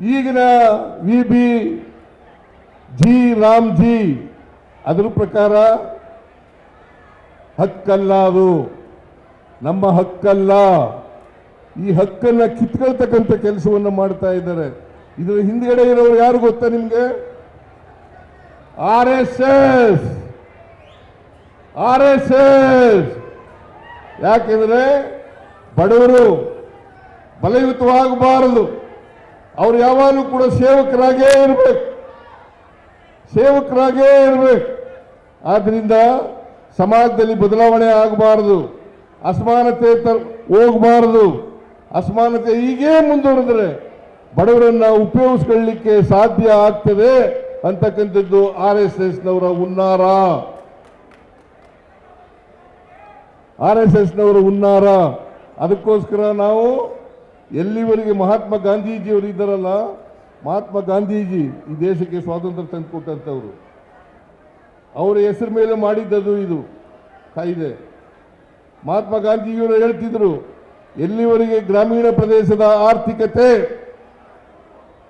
ಈಗಿನ V B G, Ram ಅದರ ಅದ್ರ ಪ್ರಕಾರ ಹಕ್ಕಲ್ಲ ಅದು. ನಮ್ಮ ಹಕ್ಕಲ್ಲ. ಈ ಹಕ್ಕನ್ನ ಕಿತ್ಕೊಳ್ತಕ್ಕಂಥ ಕೆಲಸವನ್ನು ಮಾಡ್ತಾ ಇದ್ದಾರೆ. ಇದರ ಹಿಂದ್ಗಡೆ ಇರೋರು ಯಾರು ಗೊತ್ತಾ ನಿಮಗೆ? R S S. R S S. ಯಾಕೆಂದರೆ ಬಡವರು ಬಲಯುತವಾಗಬಾರದು. ಅವ್ರು ಯಾವಾಗಲೂ ಕೂಡ ಸೇವಕರಾಗೇ ಇರಬೇಕು. ಸೇವಕರಾಗೇ ಇರಬೇಕು. ಆದ್ದರಿಂದ ಸಮಾಜದಲ್ಲಿ ಬದಲಾವಣೆ ಆಗಬಾರದು. ಅಸಮಾನತೆ ಹೋಗಬಾರದು. ಅಸಮಾನತೆ ಹೀಗೇ ಮುಂದುವರೆದ್ರೆ ಬಡವರನ್ನ ಉಪಯೋಗಿಸ್ಕೊಳ್ಳಿಕ್ಕೆ ಸಾಧ್ಯ ಆಗ್ತದೆ ಅಂತಕ್ಕಂಥದ್ದು ಆರ್ ಎಸ್ ಎಸ್ನವರ ಹುನ್ನಾರ. ಆರ್ ಎಸ್ ಎಸ್ನವರ ಹುನ್ನಾರ. ಅದಕ್ಕೋಸ್ಕರ ನಾವು ಎಲ್ಲಿವರೆಗೆ ಮಹಾತ್ಮ ಗಾಂಧೀಜಿಯವರು ಇದ್ದಾರಲ್ಲ, ಮಹಾತ್ಮ ಗಾಂಧೀಜಿ ಈ ದೇಶಕ್ಕೆ ಸ್ವಾತಂತ್ರ್ಯ ತಂದುಕೊಟ್ಟಂಥವ್ರು. ಅವರ ಹೆಸರು ಮೇಲೆ ಮಾಡಿದ್ದದು ಇದು, ಕಾಯ್ದೆ. ಮಹಾತ್ಮ ಗಾಂಧೀಜಿಯವರು ಹೇಳ್ತಿದ್ರು, ಎಲ್ಲಿವರೆಗೆ ಗ್ರಾಮೀಣ ಪ್ರದೇಶದ ಆರ್ಥಿಕತೆ,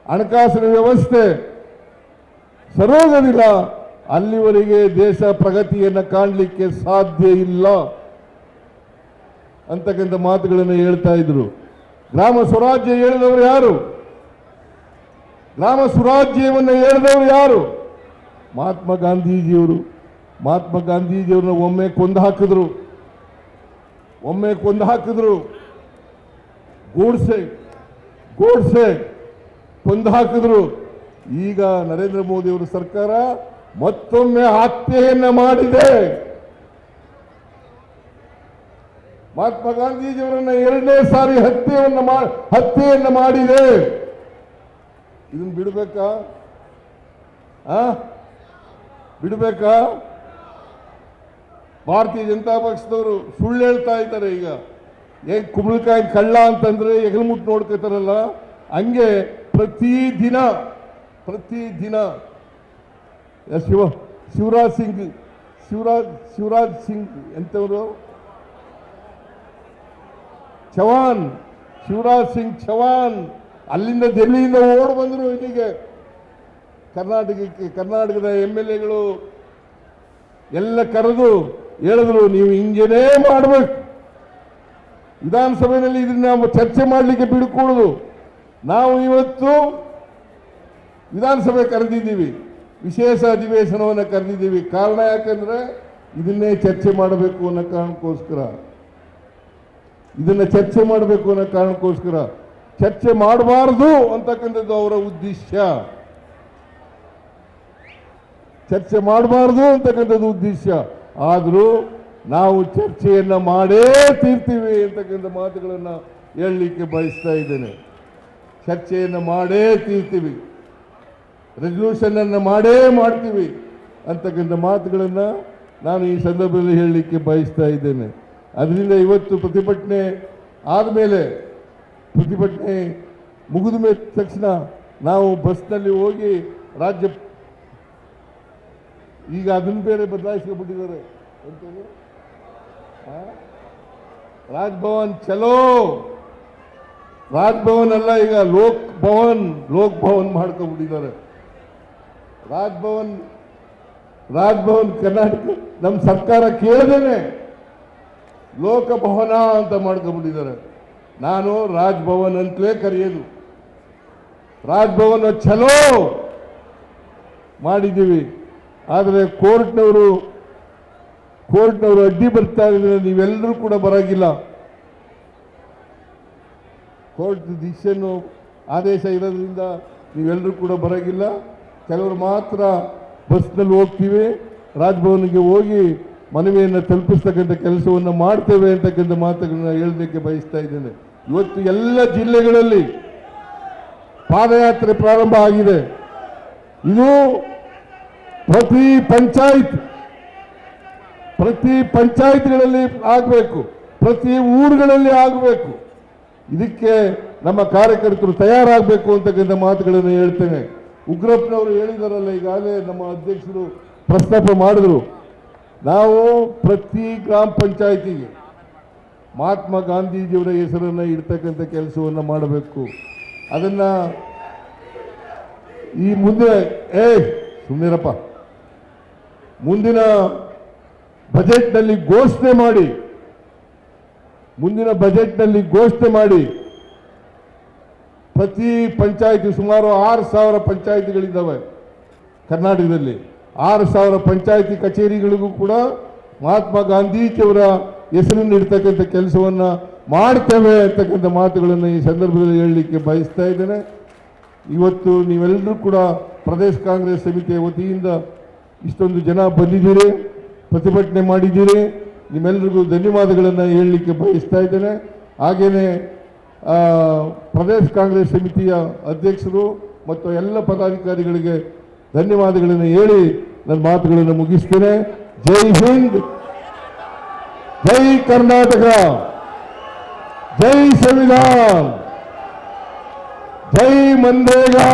ಹಣಕಾಸಿನ ವ್ಯವಸ್ಥೆ ಸರೋಗದಿಲ್ಲ, ಅಲ್ಲಿವರೆಗೆ ದೇಶ ಪ್ರಗತಿಯನ್ನು ಕಾಣಲಿಕ್ಕೆ ಸಾಧ್ಯ ಇಲ್ಲ ಅಂತಕ್ಕಂಥ ಮಾತುಗಳನ್ನು ಹೇಳ್ತಾ ಇದ್ರು. ಗ್ರಾಮ ಸ್ವರಾಜ್ಯ ಹೇಳಿದವರು ಯಾರು? ನಾಮ ಸ್ವರಾಜ್ಯವನ್ನು ಹೇಳಿದವರು ಯಾರು? ಮಹಾತ್ಮ ಗಾಂಧೀಜಿಯವರು. ಮಹಾತ್ಮ ಗಾಂಧೀಜಿಯವ್ರನ್ನ ಒಮ್ಮೆ ಕೊಂದು ಹಾಕಿದ್ರು. ಒಮ್ಮೆ ಕೊಂದು ಹಾಕಿದ್ರು. ಗೂಡ್ಸೆ ಗೂಡ್ಸೆ ಕೊಂದು ಹಾಕಿದ್ರು. ಈಗ ನರೇಂದ್ರ ಮೋದಿ ಅವರ ಸರ್ಕಾರ ಮತ್ತೊಮ್ಮೆ ಆತ್ಮೆಯನ್ನು ಮಾಡಿದೆ. ಮಹಾತ್ಮ ಗಾಂಧೀಜಿಯವರನ್ನ ಎರಡನೇ ಸಾರಿ ಹತ್ಯೆಯನ್ನು ಹತ್ಯೆಯನ್ನು ಮಾಡಿದೆ. ಇದನ್ನ ಬಿಡಬೇಕಾ? ಆ? ಬಿಡಬೇಕಾ? ಭಾರತೀಯ ಜನತಾ ಪಕ್ಷದವರು ಸುಳ್ಳು ಹೇಳ್ತಾ ಇದ್ದಾರೆ ಈಗ. ಏನ್ ಕುಂಬಳಕಾಯಿ ಕಳ್ಳ ಅಂತಂದ್ರೆ ಹೆಗಲ್ಮುಟ್ಟು ನೋಡ್ಕೋತಾರಲ್ಲ, ಹಂಗೆ ಪ್ರತಿ ದಿನ ಪ್ರತಿ ದಿನ, ಶಿವ, ಶಿವರಾಜ್ ಸಿಂಗ್, ಶಿವರಾಜ್ ಶಿವರಾಜ್ ಸಿಂಗ್ ಎಂತವರು? ಚವಾನ್ ಶಿವರಾಜ್ ಸಿಂಗ್ ಚವಾನ್ ಅಲ್ಲಿಂದ ಡೆಲ್ಲಿಯಿಂದ ಓಡ್ ಬಂದರು ಇಲ್ಲಿಗೆ. ಕರ್ನಾಟಕಕ್ಕೆ, ಕರ್ನಾಟಕದ ಎಂ ಎಲ್ ಎಗಳು ಎಲ್ಲ ಕರೆದು ಹೇಳಿದ್ರು, ನೀವು ಹಿಂಗೇನೇ ಮಾಡಬೇಕು. ವಿಧಾನಸಭೆಯಲ್ಲಿ ಇದನ್ನ ನಾವು ಚರ್ಚೆ ಮಾಡಲಿಕ್ಕೆ ಬಿಡ್ಕೊಳ್ಳೋದು ನಾವು ಇವತ್ತು ವಿಧಾನಸಭೆ ಕರೆದಿದ್ದೀವಿ, ವಿಶೇಷ ಅಧಿವೇಶನವನ್ನು ಕರೆದಿದ್ದೀವಿ. ಕಾರಣ ಯಾಕಂದರೆ ಇದನ್ನೇ ಚರ್ಚೆ ಮಾಡಬೇಕು ಅನ್ನೋ ಕಾರಣಕ್ಕೋಸ್ಕರ. ಇದನ್ನ ಚರ್ಚೆ ಮಾಡಬೇಕು ಅನ್ನೋ ಕಾರಣಕ್ಕೋಸ್ಕರ ಚರ್ಚೆ ಮಾಡಬಾರದು ಅಂತಕ್ಕಂಥದ್ದು ಅವರ ಉದ್ದೇಶ. ಚರ್ಚೆ ಮಾಡಬಾರ್ದು ಅಂತಕ್ಕಂಥದ್ದು ಉದ್ದೇಶ. ಆದರೂ ನಾವು ಚರ್ಚೆಯನ್ನ ಮಾಡೇ ತೀರ್ತೀವಿ ಅಂತಕ್ಕಂಥ ಮಾತುಗಳನ್ನು ಹೇಳಲಿಕ್ಕೆ ಬಯಸ್ತಾ ಇದ್ದೇನೆ. ಚರ್ಚೆಯನ್ನು ಮಾಡೇ ತೀರ್ತೀವಿ. ರೆಸಲ್ಯೂಷನ್ ಅನ್ನು ಮಾಡೇ ಮಾಡ್ತೀವಿ ಅಂತಕ್ಕಂಥ ಮಾತುಗಳನ್ನು ನಾನು ಈ ಸಂದರ್ಭದಲ್ಲಿ ಹೇಳಲಿಕ್ಕೆ ಬಯಸ್ತಾ ಇದ್ದೇನೆ. ಅದರಿಂದ ಇವತ್ತು ಪ್ರತಿಭಟನೆ ಆದಮೇಲೆ ಪ್ರತಿಭಟನೆ ಮುಗಿದ ಮೇಲೆ ತಕ್ಷಣ ನಾವು ಬಸ್ನಲ್ಲಿ ಹೋಗಿ ರಾಜ್ಯ ಈಗ ಅದನ್ನು ಬೇರೆ ಬದಲಾಯಿಸ್ಕೊಂಡ್ಬಿಟ್ಟಿದ್ದಾರೆ ಅಂತೇಳಿ? ರಾಜ್ಭವನ್ ಚಲೋ. ರಾಜ್ಭವನ್ ಅಲ್ಲ, ಈಗ ಲೋಕ್ ಭವನ್ ಲೋಕ್ ಭವನ್ ಮಾಡ್ಕೊಂಡ್ಬಿಟ್ಟಿದ್ದಾರೆ ರಾಜ್ಭವನ್ ರಾಜ್ಭವನ್ ಕರ್ನಾಟಕ ನಮ್ಮ ಸರ್ಕಾರ ಕೇಳದೇನೆ. ಲೋಕಭವನ ಅಂತ ಮಾಡ್ಕೊಂಡ್ಬಿಟ್ಟಿದ್ದಾರೆ. ನಾನು ರಾಜ್ಭವನ್ ಅಂತಲೇ ಕರೆಯೋದು. ರಾಜ್ಭವನ ಚಲೋ ಮಾಡಿದ್ದೀವಿ. ಆದರೆ ಕೋರ್ಟ್ನವರು ಕೋರ್ಟ್ನವರು ಅಡ್ಡಿ ಬರ್ತಾ ಇದ್ರೆ ನೀವೆಲ್ಲರೂ ಕೂಡ ಬರೋಗಿಲ್ಲ. ಕೋರ್ಟ್ ಡಿಸಿಷನ್ನು ಆದೇಶ ಇರೋದ್ರಿಂದ ನೀವೆಲ್ಲರೂ ಕೂಡ ಬರೋಗಿಲ್ಲ. ಕೆಲವರು ಮಾತ್ರ ಬಸ್ನಲ್ಲಿ ಹೋಗ್ತೀವಿ. ರಾಜ್ಭವನಿಗೆ ಹೋಗಿ ಮನವಿಯನ್ನು ತಲುಪಿಸ್ತಕ್ಕಂಥ ಕೆಲಸವನ್ನು ಮಾಡ್ತೇವೆ ಅಂತಕ್ಕಂಥ ಮಾತುಗಳನ್ನ ಹೇಳಲಿಕ್ಕೆ ಬಯಸ್ತಾ ಇದ್ದೇನೆ. ಇವತ್ತು ಎಲ್ಲ ಜಿಲ್ಲೆಗಳಲ್ಲಿ ಪಾದಯಾತ್ರೆ ಪ್ರಾರಂಭ ಆಗಿದೆ. ಇದು ಪ್ರತಿ ಪಂಚಾಯತ್, ಪ್ರತಿ ಪಂಚಾಯತ್ಗಳಲ್ಲಿ ಆಗಬೇಕು, ಪ್ರತಿ ಊರುಗಳಲ್ಲಿ ಆಗಬೇಕು. ಇದಕ್ಕೆ ನಮ್ಮ ಕಾರ್ಯಕರ್ತರು ತಯಾರಾಗಬೇಕು ಅಂತಕ್ಕಂಥ ಮಾತುಗಳನ್ನು ಹೇಳ್ತೇನೆ. ಉಗ್ರಪ್ಪನವರು ಹೇಳಿದಾರಲ್ಲ, ಈಗಾಗಲೇ ನಮ್ಮ ಅಧ್ಯಕ್ಷರು ಪ್ರಸ್ತಾಪ ಮಾಡಿದ್ರು. ನಾವು ಪ್ರತಿ ಗ್ರಾಮ ಪಂಚಾಯತಿಗೆ ಮಹಾತ್ಮ ಗಾಂಧೀಜಿಯವರ ಹೆಸರನ್ನು ಇಡ್ತಕ್ಕಂಥ ಕೆಲಸವನ್ನು ಮಾಡಬೇಕು. ಅದನ್ನು ಈ ಮುಂದೆ, ಏ ಸುಮ್ಮನಿರಪ್ಪ ಮುಂದಿನ ಬಜೆಟ್ನಲ್ಲಿ ಘೋಷಣೆ ಮಾಡಿ, ಮುಂದಿನ ಬಜೆಟ್ನಲ್ಲಿ ಘೋಷಣೆ ಮಾಡಿ, ಪ್ರತಿ ಪಂಚಾಯಿತಿ ಸುಮಾರು ಆರು ಸಾವಿರ ಪಂಚಾಯಿತಿಗಳಿದ್ದಾವೆ ಕರ್ನಾಟಕದಲ್ಲಿ. ಆರು ಸಾವಿರ ಪಂಚಾಯಿತಿ ಕಚೇರಿಗಳಿಗೂ ಕೂಡ ಮಹಾತ್ಮ ಗಾಂಧೀಜಿಯವರ ಹೆಸರನ್ನು ಇಡ್ತಕ್ಕಂಥ ಕೆಲಸವನ್ನು ಮಾಡ್ತೇವೆ ಅಂತಕ್ಕಂಥ ಮಾತುಗಳನ್ನು ಈ ಸಂದರ್ಭದಲ್ಲಿ ಹೇಳಲಿಕ್ಕೆ ಬಯಸ್ತಾ ಇದ್ದೇನೆ. ಇವತ್ತು ನೀವೆಲ್ಲರೂ ಕೂಡ ಪ್ರದೇಶ ಕಾಂಗ್ರೆಸ್ ಸಮಿತಿಯ ವತಿಯಿಂದ ಇಷ್ಟೊಂದು ಜನ ಬಂದಿದ್ದೀರಿ, ಪ್ರತಿಭಟನೆ ಮಾಡಿದ್ದೀರಿ. ನಿಮ್ಮೆಲ್ಲರಿಗೂ ಧನ್ಯವಾದಗಳನ್ನು ಹೇಳಲಿಕ್ಕೆ ಬಯಸ್ತಾ ಇದ್ದೇನೆ. ಹಾಗೆಯೇ ಪ್ರದೇಶ ಕಾಂಗ್ರೆಸ್ ಸಮಿತಿಯ ಅಧ್ಯಕ್ಷರು ಮತ್ತು ಎಲ್ಲ ಪದಾಧಿಕಾರಿಗಳಿಗೆ ಧನ್ಯವಾದಗಳನ್ನು ಹೇಳಿ ನನ್ನ ಮಾತುಗಳನ್ನು ಮುಗಿಸ್ತೇನೆ. ಜೈ ಹಿಂದ್. ಜೈ ಕರ್ನಾಟಕ. ಜೈ ಸಂವಿಧಾನ. ಜೈ ಮನ್ರೇಗಾ.